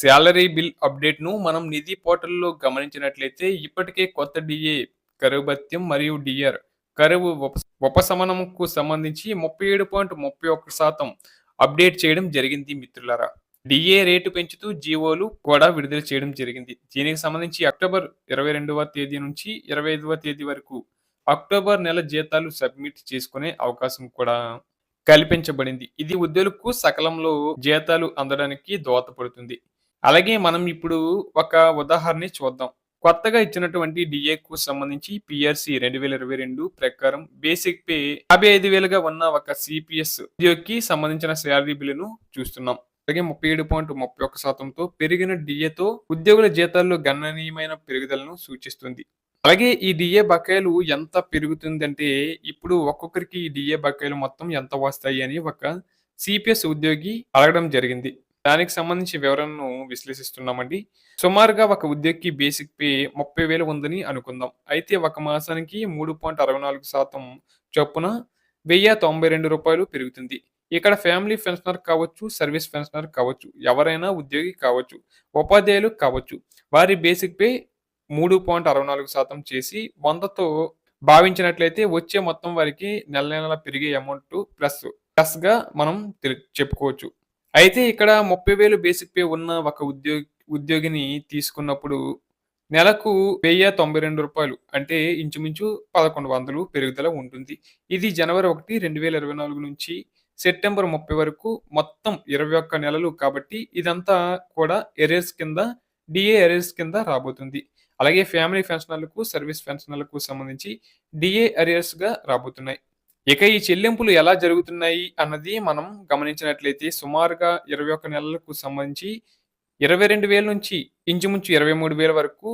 Salary bill అప్డేట్‌ను మనం నిధి పోర్టల్‌లో గమనించినట్లయితే ఇప్పటికే కొత్త డిఏ, కరువు భత్యం మరియు డిఆర్ కరువు ఉప ఉపశమనంకు సంబంధించి 37.31% అప్డేట్ చేయడం జరిగింది మిత్రులారా. డిఏ రేటు పెంచుతూ జీవోలు కూడా విడుదల చేయడం జరిగింది. దీనికి సంబంధించి అక్టోబర్ 22వ తేదీ నుంచి 25వ తేదీ వరకు అక్టోబర్ నెల జీతాలు సబ్మిట్ చేసుకునే అవకాశం కూడా కల్పించబడింది. ఇది ఉద్యోగులకు సకాలంలో జీతాలు అందడానికి దోహదపడుతుంది. అలాగే మనం ఇప్పుడు ఒక ఉదాహరణ చూద్దాం. కొత్తగా ఇచ్చినటువంటి డిఏకు సంబంధించి పిఎస్సీ రెండు వేల ఇరవై రెండు ప్రకారం బేసిక్ పే 55,000గా ఉన్న ఒక సిపిఎస్ ఉద్యోగికి సంబంధించిన శాలరీ బిల్లును చూస్తున్నాం. అలాగే ముప్పై ఏడు పాయింట్ ముప్పై ఒక్క శాతంతో పెరిగిన డిఏతో ఉద్యోగుల జీతాల్లో గణనీయమైన పెరుగుదలను సూచిస్తుంది. అలాగే ఈ డిఏ బకాయిలు ఎంత పెరుగుతుందంటే ఇప్పుడు ఒక్కొక్కరికి ఈ డిఏ బకాయిలు మొత్తం ఎంత వస్తాయి అని ఒక సిపిఎస్ ఉద్యోగి అడగడం జరిగింది. దానికి సంబంధించి వివరణను విశ్లేషిస్తున్నామండి. సుమారుగా ఒక ఉద్యోగికి బేసిక్ పే 30,000 ఉందని అనుకుందాం. అయితే ఒక మాసానికి 3.64% చొప్పున వెయ్య తొంభై రెండు రూపాయలు పెరుగుతుంది. ఇక్కడ ఫ్యామిలీ పెన్షనర్ కావచ్చు, సర్వీస్ పెన్షనర్ కావచ్చు, ఎవరైనా ఉద్యోగి కావచ్చు, ఉపాధ్యాయులు కావచ్చు. వారి బేసిక్ పే 3.64% చేసి వందతో భావించినట్లయితే వచ్చే మొత్తం వారికి నెల నెల పెరిగే అమౌంట్ ప్లస్ ప్లస్‌గా మనం చెప్పుకోవచ్చు. అయితే ఇక్కడ 30,000 బేసిక్ పే ఉన్న ఒక ఉద్యోగి ఉద్యోగిని తీసుకున్నప్పుడు నెలకు వెయ్యి తొంభై రెండు రూపాయలు అంటే ఇంచుమించు 1,100 పెరుగుదల ఉంటుంది. ఇది జనవరి 1, 2024 నుంచి సెప్టెంబర్ 30 వరకు మొత్తం 21 నెలలు కాబట్టి ఇదంతా కూడా ఎరేస్ కింద డిఏ ఎరేర్స్ కింద రాబోతుంది. అలాగే ఫ్యామిలీ పెన్షనర్లకు, సర్వీస్ పెన్షనర్లకు సంబంధించి డిఏ అరియర్స్‌గా రాబోతున్నాయి. ఇక ఈ చెల్లింపులు ఎలా జరుగుతున్నాయి అన్నది మనం గమనించినట్లయితే సుమారుగా 21 నెలలకు సంబంధించి 22,000 నుంచి ఇంచుమించు 23,000 వరకు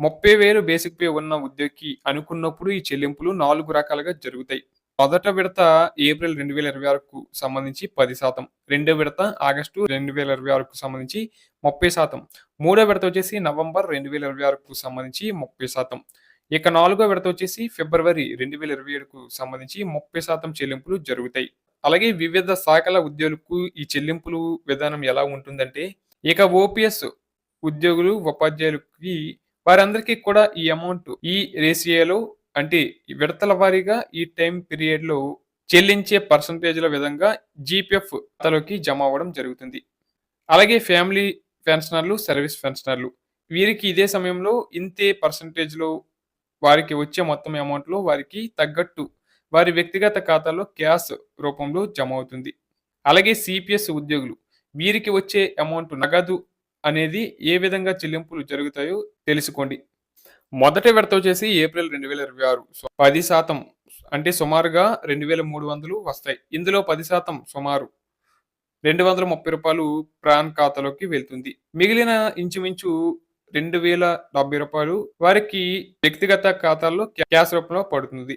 30,000 బేసిక్ పే ఉన్న ఉద్యోగికి అనుకున్నప్పుడు ఈ చెల్లింపులు నాలుగు రకాలుగా జరుగుతాయి. మొదట విడత ఏప్రిల్ 2026కు సంబంధించి 10%, రెండో విడత ఆగస్టు 2026కు సంబంధించి 30%, మూడో విడత వచ్చేసి నవంబర్ 2026కు సంబంధించి 30%, ఇక నాలుగో విడత వచ్చేసి ఫిబ్రవరి 2027కు సంబంధించి 30% చెల్లింపులు జరుగుతాయి. అలాగే వివిధ శాఖల ఉద్యోగులకు ఈ చెల్లింపులు విధానం ఎలా ఉంటుందంటే ఇక ఓపీఎస్ ఉద్యోగులు, ఉపాధ్యాయులకి వారందరికీ కూడా ఈ అమౌంట్ ఈ రేషియోలో అంటే విడతల వారీగా ఈ టైం పీరియడ్‌లో చెల్లించే పర్సెంటేజ్‌ల విధంగా జీపీఎఫ్ ఖాతాలోకి జమ అవ్వడం జరుగుతుంది. అలాగే ఫ్యామిలీ పెన్షనర్లు, సర్వీస్ పెన్షనర్లు వీరికి ఇదే సమయంలో ఇంతే పర్సెంటేజ్‌లో వారికి వచ్చే మొత్తం అమౌంట్‌లో వారికి తగ్గట్టు వారి వ్యక్తిగత ఖాతాలో క్యాష్ రూపంలో జమ అవుతుంది. అలాగే సిపిఎస్ ఉద్యోగులు వీరికి వచ్చే అమౌంట్ నగదు అనేది ఏ విధంగా చెల్లింపులు జరుగుతాయో తెలుసుకోండి. మొదటి విడత వచ్చేసి ఏప్రిల్ రెండు వేల ఇరవై ఆరు పది శాతం అంటే సుమారుగా 2,300 వస్తాయి. ఇందులో 10% సుమారు రెండు వందల ముప్పై రూపాయలు ప్రాన్ ఖాతాలోకి వెళ్తుంది. మిగిలిన ఇంచుమించు రెండు వేల డెబ్బై రూపాయలు వారికి వ్యక్తిగత ఖాతాల్లో క్యాష్ రూపంలో పడుతుంది.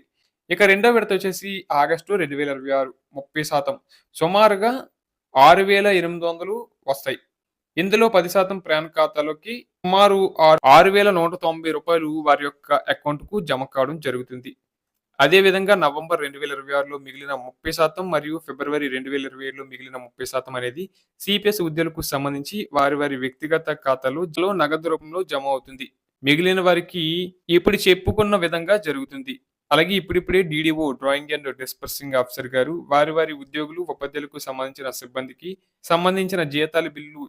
ఇక రెండో విడత వచ్చేసి ఆగస్టు 2026 30% సుమారుగా 6,800 వస్తాయి. ఇందులో పది శాతం ప్రయాణ ఖాతాలోకి సుమారు ఆరు ఆరు వేల నూట తొంభై రూపాయలు వారి యొక్క అకౌంట్‌కు జమ కావడం జరుగుతుంది. అదేవిధంగా నవంబర్ 2026లో మిగిలిన 30% మరియు ఫిబ్రవరి 2027లో మిగిలిన 30% అనేది సిపిఎస్ ఉద్యోగులకు సంబంధించి వారి వారి వ్యక్తిగత ఖాతాలో నగదు రూపంలో జమ అవుతుంది. మిగిలిన వారికి ఇప్పుడు చెప్పుకున్న విధంగా జరుగుతుంది. అలాగే ఇప్పుడిప్పుడే DDO drawing and disbursing officer గారు వారి వారి ఉద్యోగులు, ఉపాధ్యాయులకు సంబంధించిన సిబ్బందికి సంబంధించిన జీతాల బిల్లు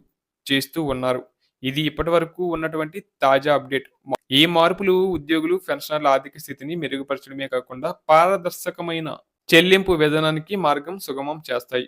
చేస్తూ ఉన్నారు. ఇది ఇప్పటి వరకు ఉన్నటువంటి తాజా అప్డేట్. ఈ మార్పులు ఉద్యోగులు, పెన్షనర్ల ఆర్థిక స్థితిని మెరుగుపరచడమే కాకుండా పారదర్శకమైన చెల్లింపు విధానానికి మార్గం సుగమం చేస్తాయి.